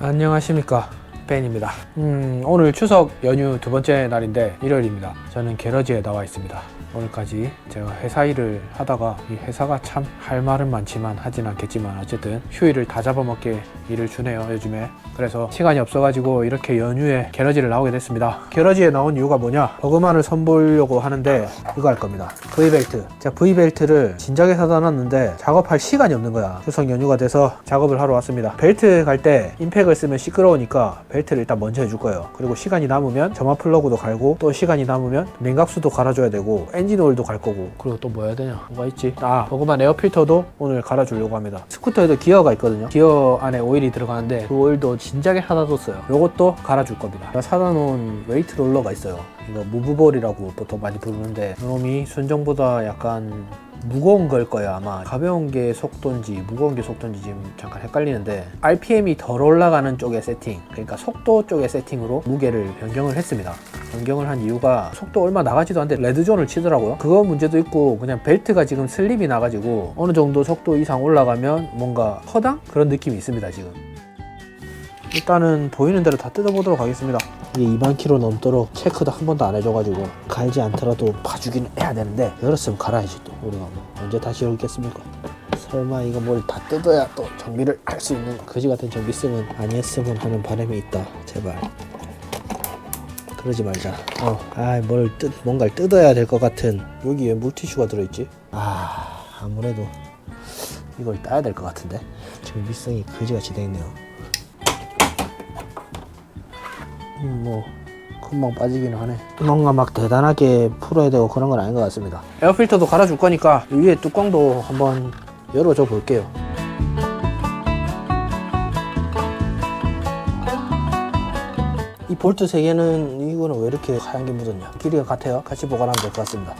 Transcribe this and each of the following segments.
안녕하십니까. 벤입니다. 음, 오늘 추석 연휴 두 번째 날인데 일요일입니다. 저는 게러지에 나와 있습니다 오늘까지 제가 회사 일을 하다가 이 회사가 참 할 말은 많지만 하진 않겠지만 어쨌든 휴일을 다 잡아먹게 일을 주네요 요즘에. 그래서 시간이 없어가지고 이렇게 연휴에 게러지를 나오게 됐습니다. 게러지에 나온 이유가 뭐냐? 버그만을 선보려고 하는데 이거 할 겁니다. V벨트. 제가 V벨트를 진작에 사다 놨는데 작업할 시간이 없는 거야. 추석 연휴가 돼서 작업을 하러 왔습니다. 벨트 갈 때 임팩을 쓰면 시끄러우니까 벨트를 일단 먼저 해줄 거예요. 그리고 시간이 남으면 점화 플러그도 갈고 또 시간이 남으면 냉각수도 갈아줘야 되고 엔진 오일도 갈 거고. 그리고 또 뭐 해야 되냐? 뭐가 있지? 아 버그만 에어 필터도 오늘 갈아주려고 합니다. 스쿠터에도 기어가 있거든요. 기어 안에 오일이 들어가는데 그 오일도 진작에 사다 뒀어요. 요것도 갈아줄 겁니다. 사다 놓은 웨이트 롤러가 있어요 이거 무브볼이라고 보통 많이 부르는데 이놈이 순정보다 약간 무거운 걸 거예요 아마. 가벼운 게 속도인지 무거운 게 속도인지 지금 잠깐 헷갈리는데 RPM이 덜 올라가는 쪽의 세팅 그러니까 속도 쪽의 세팅으로 무게를 변경을 했습니다. 변경을 한 이유가 속도 얼마 나가지도 않는데 레드존을 치더라고요. 그거 문제도 있고 그냥 벨트가 지금 슬립이 나가지고 어느 정도 속도 이상 올라가면 뭔가 허당? 그런 느낌이 있습니다 지금 일단은 보이는 대로 다 뜯어보도록 하겠습니다. 이게 2만 킬로 넘도록 체크도 한 번도 안 해줘가지고 갈지 않더라도 봐주기는 해야 되는데 열었으면 갈아야지 또 우리가 뭐 언제 다시 열겠습니까? 설마 이거 뭘 다 뜯어야 또 정비를 할 수 있는 거지 같은 정비성은 아니었으면 하는 바람이 있다. 제발. 그러지 말자. 어, 아, 뭘 뜯, 뭔가를 뜯어야 될 것 같은 여기 왜 물티슈가 들어있지? 아, 아무래도 이걸 따야 될 것 같은데 정비성이 거지같이 돼 있네요. 음, 뭐 금방 빠지기는 하네. 뭔가 막 대단하게 풀어야 되고 그런 건 아닌 것 같습니다. 에어필터도 갈아줄 거니까 위에 뚜껑도 한번 열어줘 볼게요. 이 볼트 세 개는 이거는 왜 이렇게 하얀 게 묻었냐? 길이가 같아요. 같이 보관하면 될 것 같습니다.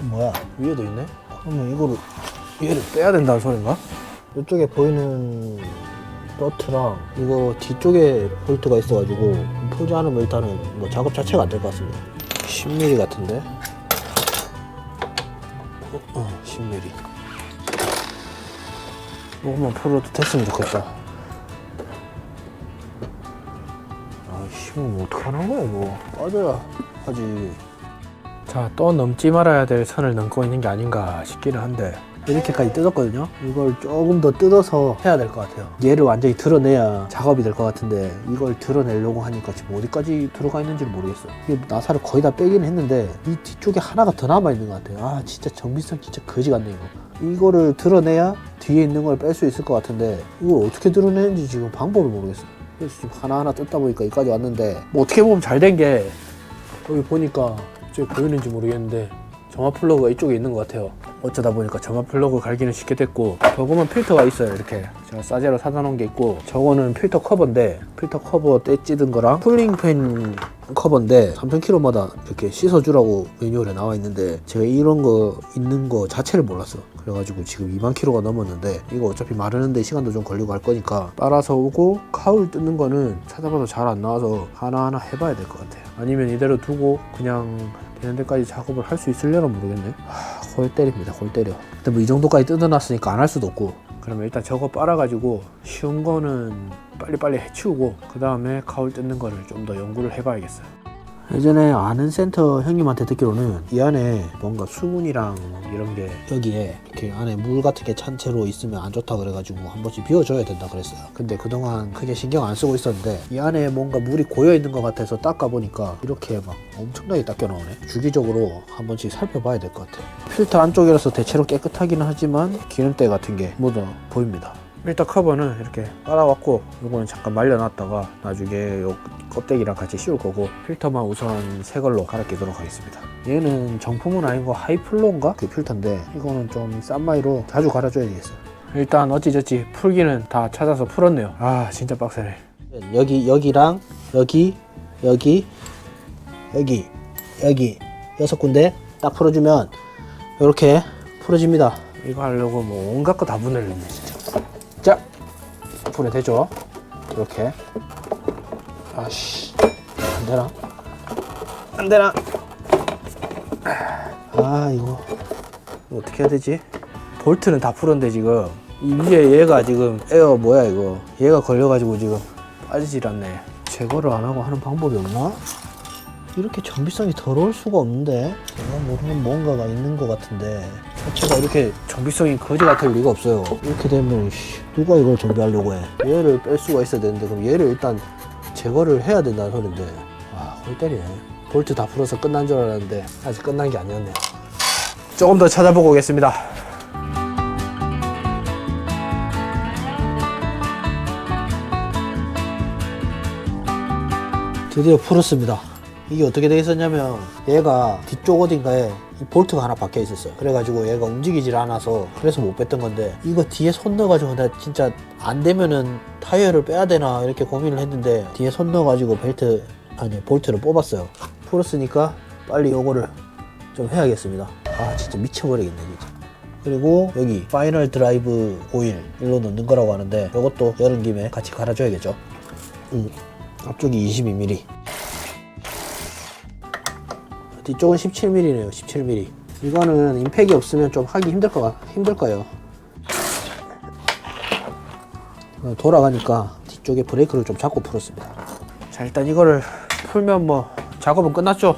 뭐야? 위에도 있네? 그러면 이거를 얘를 빼야 된다는 소린가? 이쪽에 보이는 너트랑 이거 뒤쪽에 볼트가 있어가지고 풀지 않으면 일단은 뭐 작업 자체가 안 될 것 같습니다. 10mm 같은데? 어, 어 10mm 이것만 풀어도 됐으면 좋겠다. 아이씨 뭐 어떡하는 거야 이거? 빠져야 하지. 자, 또 넘지 말아야 될 선을 넘고 있는 게 아닌가 싶기는 한데 이렇게까지 뜯었거든요. 이걸 조금 더 뜯어서 해야 될 것 같아요. 얘를 완전히 드러내야 작업이 될 것 같은데 이걸 드러내려고 하니까 지금 어디까지 들어가 있는지를 모르겠어요. 이게 나사를 거의 다 빼긴 했는데 이 뒤쪽에 하나가 더 남아 있는 것 같아요. 아 진짜 정비성 진짜 거지 같네 이거. 이거를 드러내야 뒤에 있는 걸 뺄 수 있을 것 같은데 이걸 어떻게 드러내는지 지금 방법을 모르겠어요. 그래서 지금 하나하나 뜯다 보니까 여기까지 왔는데 뭐 어떻게 보면 잘 된 게 여기 보니까 저기 보이는지 모르겠는데 점화 플러그가 이쪽에 있는 것 같아요. 어쩌다 보니까 점화 플러그 갈기는 쉽게 됐고 저거만 필터가 있어요 이렇게. 제가 싸제로 사다 놓은 게 있고 저거는 필터 커버인데 필터 커버 때 찌든 거랑 쿨링팬 커버인데 3,000km마다 이렇게 씻어주라고 매뉴얼에 나와 있는데 제가 이런 거 있는 거 자체를 몰랐어. 그래가지고 지금 2만 킬로가 넘었는데 이거 어차피 마르는데 시간도 좀 걸리고 할 거니까 빨아서 오고 카울 뜯는 거는 찾아봐도 잘 안 나와서 하나하나 해봐야 될 것 같아요. 아니면 이대로 두고 그냥 되는 데까지 작업을 할 수 있으려나 모르겠네. 하, 골 때립니다. 골 때려. 근데 뭐 이 정도까지 뜯어놨으니까 안 할 수도 없고. 그러면 일단 저거 빨아가지고 쉬운 거는 빨리빨리 해치우고 그 다음에 가을 뜯는 거를 좀 더 연구를 해봐야겠어요 예전에 아는 센터 형님한테 듣기로는 이 안에 뭔가 수분이랑 이런 게 여기에 이렇게 안에 물 같은 게 찬 채로 있으면 안 좋다 그래가지고 한 번씩 비워줘야 된다 그랬어요. 근데 그동안 크게 신경 안 쓰고 있었는데 이 안에 뭔가 물이 고여 있는 것 같아서 닦아 보니까 이렇게 막 엄청나게 닦여 나오네. 주기적으로 한 번씩 살펴봐야 될 것 같아요. 필터 안쪽이라서 대체로 깨끗하기는 하지만 기름때 같은 게 묻어 보입니다. 일단 커버는 이렇게 빨아왔고 요거는 잠깐 말려놨다가 나중에 요 껍데기랑 같이 씌울 거고 필터만 우선 새 걸로 갈아 끼도록 하겠습니다. 얘는 정품은 아니고 하이플로인가? 그 필터인데 이거는 좀 싼 마이로 자주 갈아줘야 되겠어요. 일단 어찌저찌 풀기는 다 찾아서 풀었네요. 아 진짜 빡세네. 여기 여기랑 여기 여기 여기 여기 여섯 군데 딱 풀어주면 이렇게 풀어집니다. 이거 하려고 뭐 온갖 거 다 분해했네 진짜 자, 풀에 되죠? 이렇게. 아씨, 안 되나? 안 되나? 아, 이거, 어떻게 해야 되지? 볼트는 다 풀었는데 지금 이 위에 얘가 지금 에어 뭐야 이거 얘가 걸려가지고 지금 빠지질 않네 제거를 안 하고 하는 방법이 없나? 이렇게 정비성이 더러울 수가 없는데 제가 모르는 뭔가가 있는 것 같은데 자체가 이렇게 정비성이 거지 같을 리가 없어요. 이렇게 되면 씨, 누가 이걸 정비하려고 해? 얘를 뺄 수가 있어야 되는데 그럼 얘를 일단 제거를 해야 된다는 소린데 아골 때리네. 볼트 다 풀어서 끝난 줄 알았는데 아직 끝난 게 아니었네. 조금 더 찾아보고 오겠습니다. 드디어 풀었습니다. 이게 어떻게 돼 있었냐면 얘가 뒤쪽 어딘가에 이 볼트가 하나 박혀 있었어요. 그래가지고 얘가 움직이질 않아서 그래서 못 뺐던 건데 이거 뒤에 손 넣어가지고 나 진짜 안 되면은 타이어를 빼야 되나 이렇게 고민을 했는데 뒤에 손 넣어가지고 벨트 아니 볼트를 뽑았어요. 풀었으니까 빨리 요거를 좀 해야겠습니다. 아 진짜 미쳐버리겠네 진짜. 그리고 여기 파이널 드라이브 오일 일로 넣는 거라고 하는데 이것도 여름 김에 같이 갈아줘야겠죠. 음, 앞쪽이 22mm. 뒤쪽은 17mm네요. 17mm. 이거는 임팩이 없으면 좀 하기 힘들 거 힘들 거예요. 어, 돌아가니까 뒤쪽에 브레이크를 좀 잡고 풀었습니다. 자 일단 이거를 풀면 뭐 작업은 끝났죠.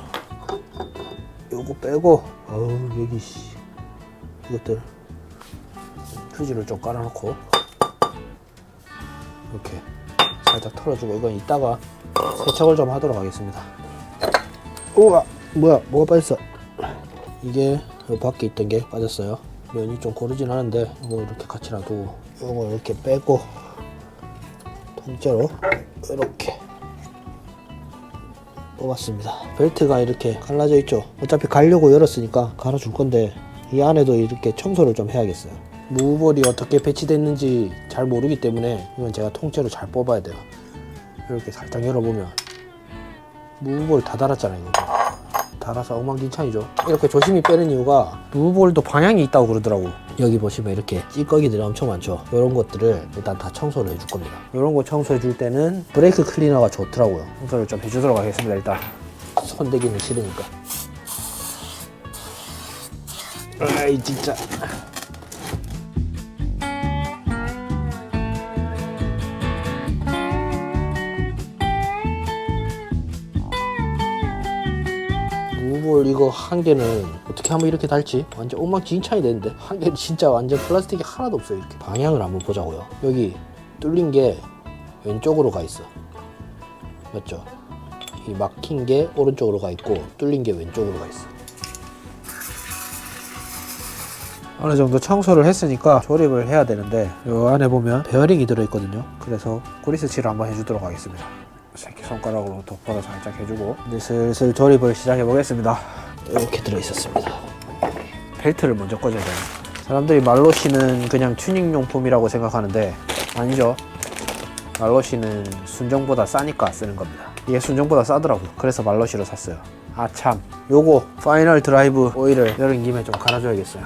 요거 빼고 어우 여기 씨 이것들 휴지를 좀 깔아놓고 이렇게 살짝 털어주고 이건 이따가 세척을 좀 하도록 하겠습니다. 우와 뭐야 뭐가 빠졌어? 이게 요 밖에 있던 게 빠졌어요. 면이 좀 고르진 않은데 이거 이렇게 같이 놔두고 이거 이렇게 빼고 통째로 이렇게 뽑았습니다. 벨트가 이렇게 갈라져 있죠. 어차피 가려고 열었으니까 갈아줄 건데 이 안에도 이렇게 청소를 좀 해야겠어요. 무볼이 어떻게 배치됐는지 잘 모르기 때문에 이건 제가 통째로 잘 뽑아야 돼요. 이렇게 살짝 열어보면 무볼 다 달았잖아요. 이거. 달아서 엉망진창이죠. 이렇게 조심히 빼는 이유가 무볼도 방향이 있다고 그러더라고. 여기 보시면 이렇게 찌꺼기들이 엄청 많죠. 이런 것들을 일단 다 청소를 해줄 겁니다. 이런 거 청소해 줄 때는 브레이크 클리너가 좋더라고요. 청소를 좀 해주도록 하겠습니다. 일단 손 대기는 싫으니까. 아이 진짜. 무볼 이거 한 개는 어떻게 하면 이렇게 달지? 완전 엉망진창이 되는데 한 개는 진짜 완전 플라스틱이 하나도 없어요 이렇게. 방향을 한번 보자고요. 여기 뚫린 게 왼쪽으로 가 있어. 맞죠? 이 막힌 게 오른쪽으로 가 있고 뚫린 게 왼쪽으로 가 있어. 어느 정도 청소를 했으니까 조립을 해야 되는데 이 안에 보면 베어링이 들어있거든요. 그래서 그리스칠을 한번 해주도록 하겠습니다 새끼손가락으로 돋보다 살짝 해주고. 이제 슬슬 조립을 시작해 보겠습니다. 이렇게 들어있었습니다. 벨트를 먼저 꽂아야 돼요 사람들이 말로시는 그냥 튜닝 용품이라고 생각하는데 아니죠. 말로시는 순정보다 싸니까 쓰는 겁니다. 이게 순정보다 싸더라고 그래서 말로시로 샀어요. 아참. 요거 파이널 드라이브 오일을 여름 김에 좀 갈아줘야겠어요.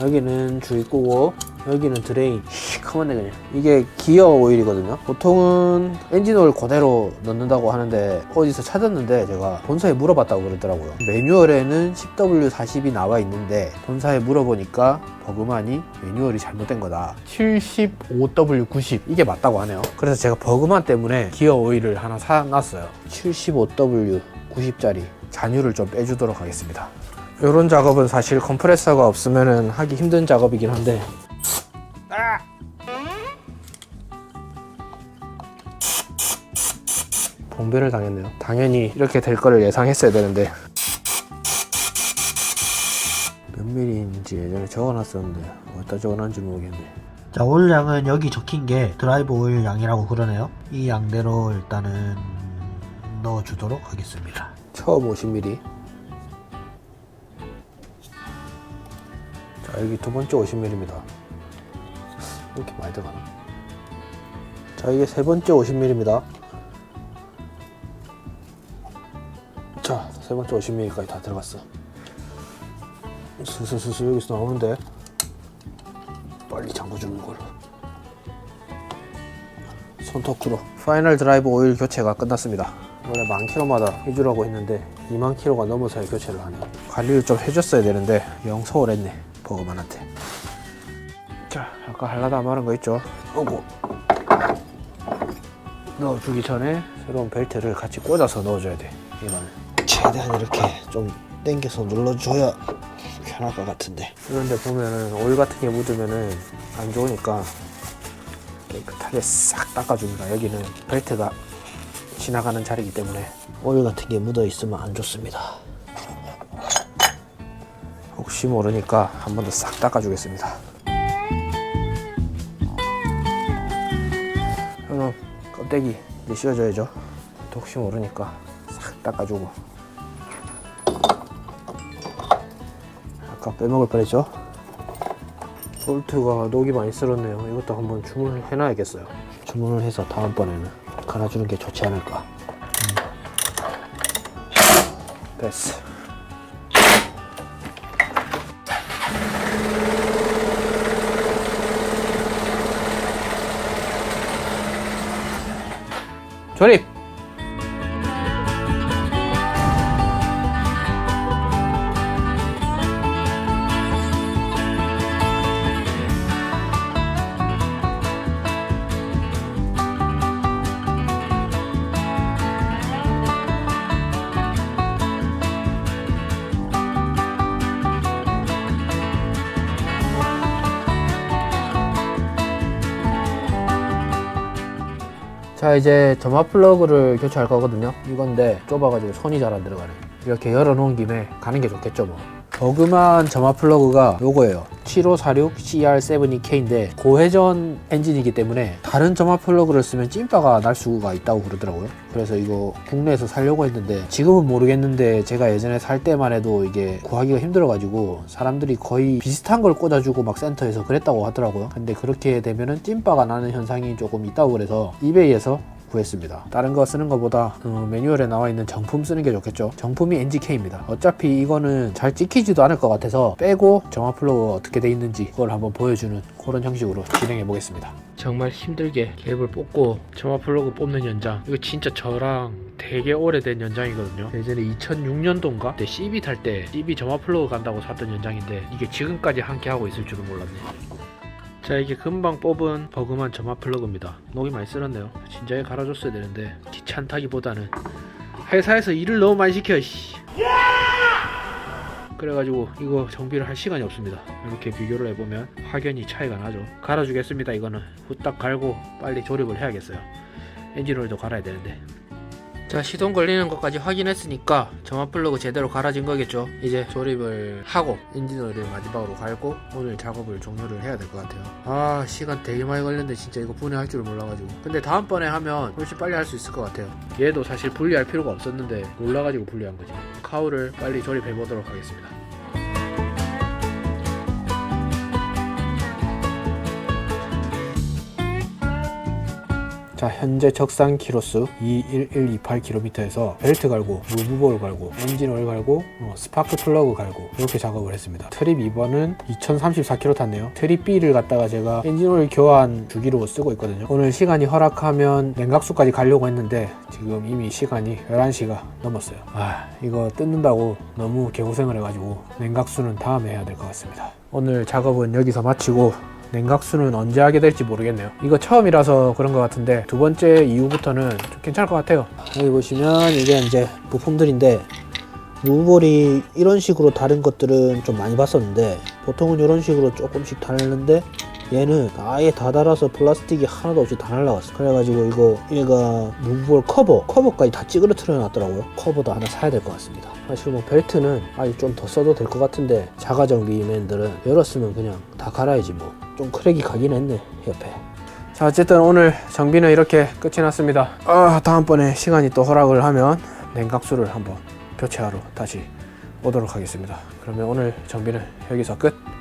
여기는 주입구고 여기는 드레인. 시커먼네 그냥. 이게 기어 오일이거든요. 보통은 엔진 오일 그대로 넣는다고 하는데 어디서 찾았는데 제가 본사에 물어봤다고 그러더라고요. 매뉴얼에는 10W40이 나와 있는데 본사에 물어보니까 버그만이 매뉴얼이 잘못된 거다. 75W90 이게 맞다고 하네요. 그래서 제가 버그만 때문에 기어 오일을 하나 사놨어요. 75W 90짜리 잔유를 좀 빼주도록 하겠습니다. 이런 작업은 사실 컴프레서가 없으면 하기 힘든 작업이긴 한데 봉배를 당했네요. 당연히 이렇게 될 거를 예상했어야 되는데 몇 밀리인지 예전에 적어놨었는데 어디다 적어놨는지 모르겠네. 자, 오일 양은 여기 적힌 게 드라이브 오일 양이라고 그러네요. 이 양대로 일단은 넣어주도록 하겠습니다. 처음 50mm. 자 여기 두 번째 50mm입니다. 이렇게 많이 들어가나? 자 이게 세 번째 50mm입니다. 세 번째 50mm까지 다 들어갔어. 스스스스 여기서 나오는데 빨리 잠궈 주는 걸로. 손토크로 파이널 드라이브 오일 교체가 끝났습니다. 원래 만 킬로마다 해주라고 했는데 2만 킬로가 넘어서야 교체를 하네요. 관리를 좀 해줬어야 되는데 영 소홀했네 버거만한테. 자, 아까 할라다 말한 거 있죠? 오고 넣어주기 전에 새로운 벨트를 같이 꽂아서 넣어줘야 돼. 이거는. 최대한 이렇게 좀 당겨서 눌러줘야 편할 것 같은데. 그런데 보면은 오일 같은 게 묻으면은 안 좋으니까 깨끗하게 싹 닦아줍니다. 여기는 벨트가 지나가는 자리이기 때문에 오일 같은 게 묻어 있으면 안 좋습니다. 혹시 모르니까 한 번 더 싹 닦아주겠습니다. 그럼 껍데기 이제 씌워줘야죠. 또 혹시 모르니까 싹 닦아주고. 아까 빼먹을 뻔했죠? 볼트가 녹이 많이 쓸었네요. 이것도 한번 주문을 해놔야겠어요. 주문을 해서 다음번에는 갈아주는 게 좋지 않을까. 됐어. 조립! 자 이제 점화 플러그를 교체할 거거든요. 이건데 좁아가지고 손이 잘 안 들어가네. 이렇게 열어놓은 김에 가는 게 좋겠죠 뭐 버그만 점화 플러그가 요거예요. 7546 CR72K인데 고회전 엔진이기 때문에 다른 점화 플러그를 쓰면 찐빠가 날 수가 있다고 그러더라고요. 그래서 이거 국내에서 살려고 했는데 지금은 모르겠는데 제가 예전에 살 때만 해도 이게 구하기가 힘들어가지고 사람들이 거의 비슷한 걸 꽂아주고 막 센터에서 그랬다고 하더라고요. 근데 그렇게 되면은 찐빠가 나는 현상이 조금 있다고 그래서 이베이에서 구했습니다. 다른 거 쓰는 것보다 어, 매뉴얼에 나와 있는 정품 쓰는 게 좋겠죠. 정품이 NGK입니다. 어차피 이거는 잘 찍히지도 않을 것 같아서 빼고 정화 플러그가 어떻게 돼 있는지 그걸 한번 보여주는 그런 형식으로 진행해 보겠습니다. 정말 힘들게 갭을 뽑고 정화 플러그 뽑는 연장 이거 진짜 저랑 되게 오래된 연장이거든요. 예전에 2006년도인가 그때 CB 탈 때 CB 점화 플러그 간다고 샀던 연장인데 이게 지금까지 함께 하고 있을 줄은 몰랐네요. 자 이게 금방 뽑은 버그만 점화 플러그입니다. 녹이 많이 쓸었네요. 진작에 갈아줬어야 되는데 귀찮다기보다는 회사에서 일을 너무 많이 시켜 씨. 그래가지고 이거 정비를 할 시간이 없습니다. 이렇게 비교를 해보면 확연히 차이가 나죠. 갈아주겠습니다 이거는. 후딱 갈고 빨리 조립을 해야겠어요. 엔진오일도 갈아야 되는데 자 시동 걸리는 것까지 확인했으니까 점화 플러그 제대로 갈아진 거겠죠. 이제 조립을 하고 엔진오일을 마지막으로 갈고 오늘 작업을 종료를 해야 될 것 같아요. 아 시간 되게 많이 걸렸는데 진짜 이거 분해할 줄 몰라가지고. 근데 다음번에 하면 훨씬 빨리 할 수 있을 것 같아요. 얘도 사실 분리할 필요가 없었는데 몰라가지고 분리한 거지. 카우를 빨리 조립해 보도록 하겠습니다 자 현재 적상 키로수 21128km에서 벨트 갈고 무브볼 갈고 엔진 오일 갈고 어, 스파크 플러그 갈고 이렇게 작업을 했습니다. 트립 2번은 2034km 탔네요. 트립 B를 갖다가 제가 엔진 오일 교환 주기로 쓰고 있거든요. 오늘 시간이 허락하면 냉각수까지 가려고 했는데 지금 이미 시간이 11시가 넘었어요. 아 이거 뜯는다고 너무 개고생을 해가지고 냉각수는 다음에 해야 될 것 같습니다. 오늘 작업은 여기서 마치고 냉각수는 언제 하게 될지 모르겠네요. 이거 처음이라서 그런 것 같은데 두 번째 이후부터는 좀 괜찮을 것 같아요. 여기 보시면 이게 이제 부품들인데 무볼이 이런 식으로 다른 것들은 좀 많이 봤었는데 보통은 이런 식으로 조금씩 다르는데 얘는 아예 다 달아서 플라스틱이 하나도 없이 다 날라갔어 그래가지고 이거 얘가 무볼 커버 커버까지 다 찌그러뜨려 놨더라고요 커버도 하나 사야 될 것 같습니다 사실 뭐 벨트는 아직 좀더 써도 될 것 같은데 자가 정비맨들은 열었으면 그냥 다 갈아야지 뭐 좀 크랙이 가긴 했네 옆에 자 어쨌든 오늘 정비는 이렇게 끝이 났습니다. 아 다음번에 시간이 또 허락을 하면 냉각수를 한번 교체하러 다시 오도록 하겠습니다. 그러면 오늘 정비는 여기서 끝.